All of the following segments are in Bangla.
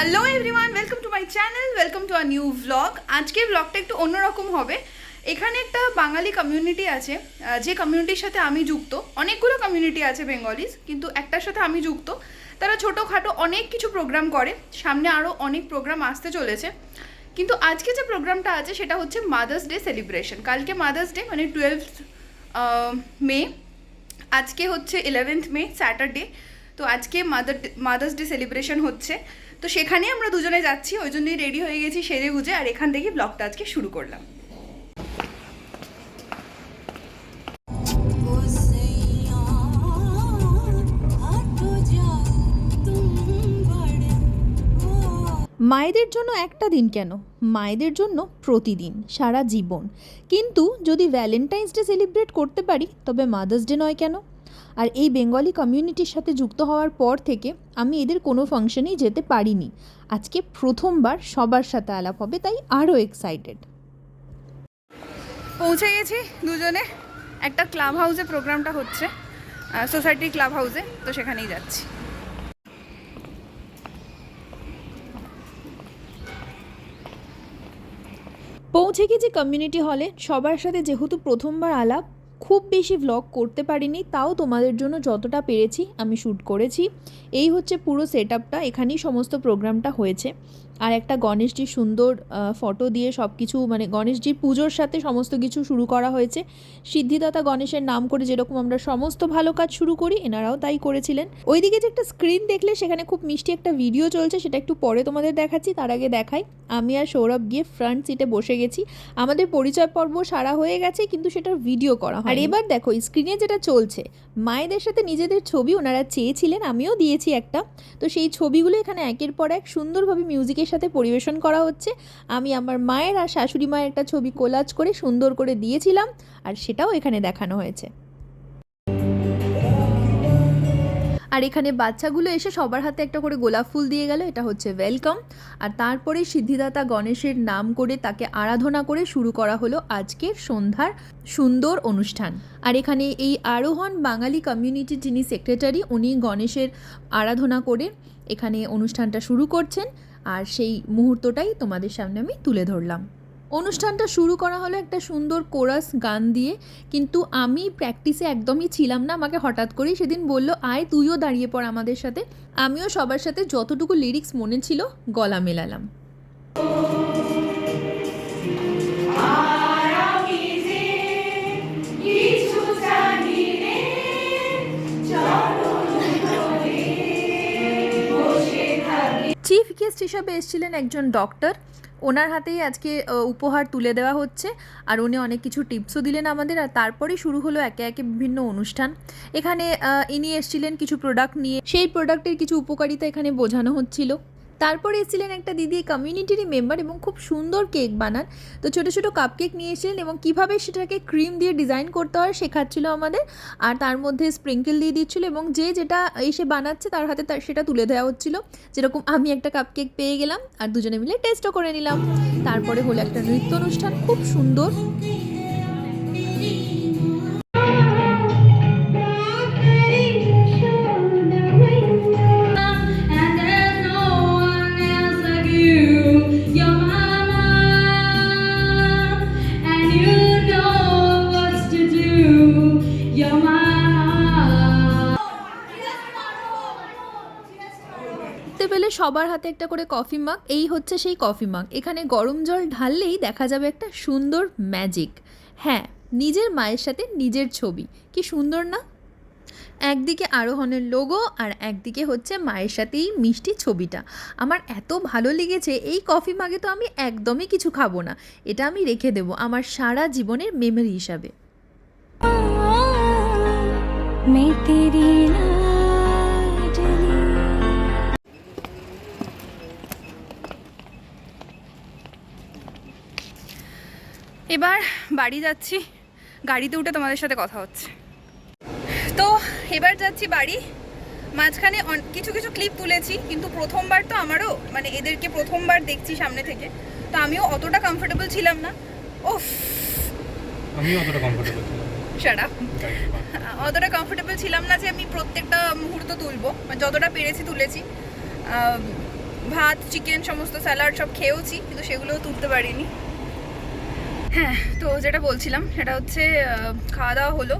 Hello everyone welcome to my channel welcome to a new vlog আজকে ব্লগটা একটু অন্যরকম হবে। এখানে একটা বাঙালি কমিউনিটি আছে যে কমিউনিটির সাথে আমি যুক্ত। অনেকগুলো কমিউনিটি আছে বেঙ্গলিজ কিন্তু একটার সাথে আমি যুক্ত। তারা ছোটোখাটো অনেক কিছু প্রোগ্রাম করে, সামনে আরও অনেক প্রোগ্রাম আসতে চলেছে। কিন্তু আজকে যে প্রোগ্রামটা আছে, সেটা হচ্ছে মাদার্স ডে সেলিব্রেশন কালকে মাদার্স ডে মানে টুয়েলভ মে আজকে হচ্ছে ইলেভেন্থ মে স্যাটারডে তো আজকে মাদার মাদার্স ডে সেলিব্রেশন হচ্ছে। তো সেখানে আমরা দুজনে যাচ্ছি, ওই জন্যই রেডি হয়ে গেছি সেরে গুজে আর এখান থেকে ব্লগটা আজকে শুরু করলাম। মায়েদের জন্য একটা দিন কেন? মায়েদের জন্য প্রতিদিন, সারা জীবন। কিন্তু যদি ভ্যালেন্টাইন্স ডে সেলিব্রেট করতে পারি, তবে মাদার্স ডে নয় কেন? আর এই বেঙ্গলি কমিউনিটির সাথে যুক্ত হওয়ার পর থেকে আমি এদের কোনো ফাংশনেই যেতে পারিনি। আজকে প্রথমবার সবার সাথে আলাপ হবে তাই আরও এক্সাইটেড পৌঁছে গেছি দুজনে। একটা ক্লাব হাউসে প্রোগ্রামটা হচ্ছে সোসাইটি ক্লাব হাউসে তো সেখানেই যাচ্ছি। পৌঁছে গেছি কমিউনিটি হলে সবার সাথে যেহেতু প্রথমবার আলাপ খুব বেশি ভ্লগ করতে পারিনি, তাও তোমাদের জন্য যতটা পেরেছি আমি শ্যুট করেছি। এই হচ্ছে পুরো সেট আপটা এখানেই সমস্ত প্রোগ্রামটা হয়েছে। আর একটা গণেশজির সুন্দর ফটো দিয়ে সব কিছু মানে গণেশজির পুজোর সাথে সমস্ত কিছু শুরু করা হয়েছে। সিদ্ধিদাতা গণেশের নাম করে যেরকম আমরা সমস্ত ভালো কাজ শুরু করি, এনারাও তাই করেছিলেন। ওইদিকে যে একটা স্ক্রিন দেখলে সেখানে খুব মিষ্টি একটা ভিডিও চলছে, সেটা একটু পরে তোমাদের দেখাচ্ছি, তার আগে দেখাই। আমি আর সৌরভ গিয়ে ফ্রন্ট সিটে বসে গেছি। আমাদের পরিচয় পর্ব সারা হয়ে গেছে, কিন্তু সেটার ভিডিও করা হয় আর এবার দেখো স্ক্রিনে যেটা চলছে, মায়েদের সাথে নিজেদের ছবি ওনারা চেয়েছিলেন, আমিও দিয়েছি একটা। তো সেই ছবিগুলো এখানে একের পর এক সুন্দরভাবে মিউজিকের সাথে পরিবেশন করা হচ্ছে। আমি আমার মায়ের আর শাশুড়ি মায়ের একটা ছবি কোলাজ করে সুন্দর করে দিয়েছিলাম আর সেটাও এখানে দেখানো হয়েছে। আর এখানে বাচ্চাগুলো এসে সবার হাতে একটা করে গোলাপ ফুল দিয়ে গেল, এটা হচ্ছে ওয়েলকাম। আর তারপরে সিদ্ধিদাতা গণেশের নাম করে তাকে আরাধনা করে শুরু করা হলো আজকের সন্ধ্যার সুন্দর অনুষ্ঠান। আর এখানে এই আরোহণ বাঙালি কমিউনিটি যিনি সেক্রেটারি উনি গণেশের আরাধনা করে এখানে অনুষ্ঠানটা শুরু করছেন। আর সেই মুহূর্তটাই তোমাদের সামনে আমি তুলে ধরলাম। অনুষ্ঠানটা শুরু করা হলো একটা সুন্দর কোরাস গান দিয়ে, কিন্তু আমি প্র্যাকটিসে একদমই ছিলাম না। আমাকে হঠাৎ করেই সেদিন বলল, আয়, তুইও দাঁড়িয়ে পড় আমাদের সাথে। আমিও সবার সাথে যতটুকু লিরিক্স মনে ছিল, গলা মেলালাম। গেস্ট হিসাবে এসেছিলেন একজন ডক্টর। ওনার হাতেই আজকে উপহার তুলে দেওয়া হচ্ছে। আর উনি অনেক কিছু টিপসও দিলেন আমাদের। আর তারপরে শুরু হলো একে একে বিভিন্ন অনুষ্ঠান। এখানে ইনি এসেছিলেন কিছু প্রোডাক্ট নিয়ে। সেই প্রোডাক্টের কিছু উপকারিতা এখানে বোঝানো হচ্ছিল। তারপরে এসেছিলেন একটা দিদি কমিউনিটির মেম্বার এবং খুব সুন্দর কেক বানান। তো ছোটো ছোটো কাপ কেক নিয়ে এসেছিলেন এবং কীভাবে সেটাকে ক্রিম দিয়ে ডিজাইন করতে হয় শেখাচ্ছিল আমাদের। আর তার মধ্যে স্প্রিঙ্কেল দিয়ে দিচ্ছিল এবং যে যেটা এসে বানাচ্ছে তার হাতে তার সেটা তুলে দেওয়া হচ্ছিল। যেরকম আমি একটা কাপ কেক পেয়ে গেলাম আর দুজনে মিলে টেস্টও করে নিলাম। তারপরে হলো একটা নৃত্য অনুষ্ঠান, খুব সুন্দর। দেখতে পেলে সবার হাতে একটা করে কফি মাগ এই হচ্ছে সেই কফি মাগ এখানে গরম জল ঢাললেই দেখা যাবে একটা সুন্দর ম্যাজিক হ্যাঁ নিজের মায়ের সাথে নিজের ছবি কি সুন্দর না একদিকে আরোহণের লোগো আর একদিকে হচ্ছে মায়ের সাথেই মিষ্টি ছবিটা আমার এত ভালো লেগেছে এই কফি মাগে তো আমি একদমই কিছু খাবো না এটা আমি রেখে দেবো আমার সারা জীবনের মেমোরি হিসাবে मैं तेरी लाडली এবার বাড়ি যাচ্ছি। গাড়িতে উঠে তোমাদের সাথে কথা হচ্ছে। তো এবার যাচ্ছি বাড়ি। মাঝখানে কিছু কিছু ক্লিপ তুলেছি কিন্তু প্রথমবার তো আমারও মানে এদেরকে প্রথমবার দেখছি সামনে থেকে। তো আমিও অতটা কমফোর্টেবল ছিলাম না। ওফ আমিও অতটা কমফোর্টেবল ছিলাম সারা অতটা কমফোর্টেবল ছিলাম না যে আমি প্রত্যেকটা মুহূর্ত তুলবো। মানে যতটা পেরেছি তুলেছি। ভাত চিকেন সমস্ত স্যালাড সব খেয়েওছি কিন্তু সেগুলোও তুলতে পারিনি। হ্যাঁ তো যেটা বলছিলাম, সেটা হচ্ছে খাওয়া দাওয়া হলো।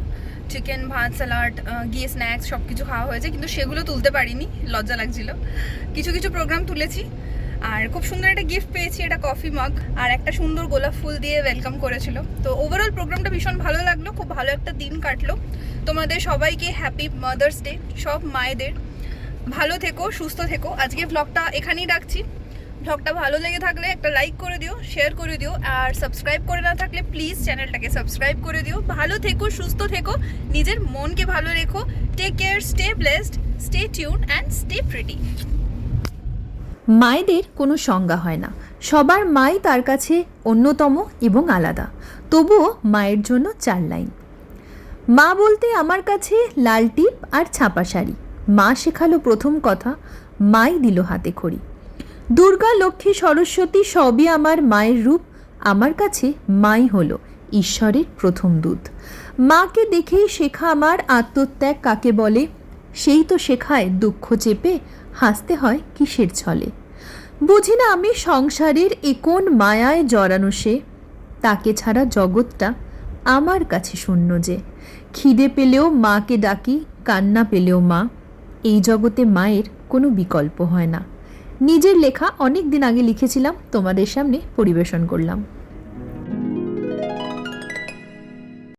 চিকেন ভাত স্যালাড গিয়ে স্ন্যাক্স সব কিছু খাওয়া হয়েছে, কিন্তু সেগুলো তুলতে পারিনি, লজ্জা লাগছিল। কিছু কিছু প্রোগ্রাম তুলেছি, আর খুব সুন্দর একটা গিফট পেয়েছি, এটা কফি মগ আর একটা সুন্দর গোলাপ ফুল দিয়ে ওয়েলকাম করেছিল। তো ওভারঅল প্রোগ্রামটা ভীষণ ভালো লাগল, খুব ভালো একটা দিন কাটলো। তোমাদের সবাইকে হ্যাপি মাদার্স ডে সব মায়েদের। ভালো থেকো, সুস্থ থেকো। আজকে ব্লগটা এখানেই রাখছি। ব্লগটা ভালো লেগে থাকলে একটা লাইক করে দিও শেয়ার করে দিও, আর সাবস্ক্রাইব করে না থাকলে প্লিজ চ্যানেলটাকে সাবস্ক্রাইব করে দিও। ভালো থেকো, সুস্থ থেকো, নিজের মনকে ভালো রেখো। Take care stay blessed stay tune and stay pretty মায়েদের কোনো সংজ্ঞা হয় না। সবার মাই তার কাছে অন্যতম এবং আলাদা। তবুও মায়ের জন্য চার লাইন। মা বলতে আমার কাছে লাল টিপ আর ছাপা শাড়ি। মা শেখালো প্রথম কথা, মাই দিল হাতে খড়ি। দুর্গা, লক্ষ্মী, সরস্বতী সবই আমার মায়ের রূপ। আমার কাছে মাই হলো ঈশ্বরের প্রথম দূত। মাকে দেখেই শেখা আমার আত্মত্যাগ কাকে বলে? সেই তো শেখায় দুঃখ চেপে হাসতে হয় কিসের ছলে? বুঝি না আমি সংসারের এ কোন মায়ায় জড়ানো সে? তাকে ছাড়া জগৎটা আমার কাছে শূন্য যে। খিদে পেলেও মাকে ডাকি, কান্না পেলেও মা। এই জগতে মায়ের কোনো বিকল্প হয় না। নিজের লেখা অনেক দিন আগে লিখেছিলাম তোমাদের সামনে পরিবেশন করলাম।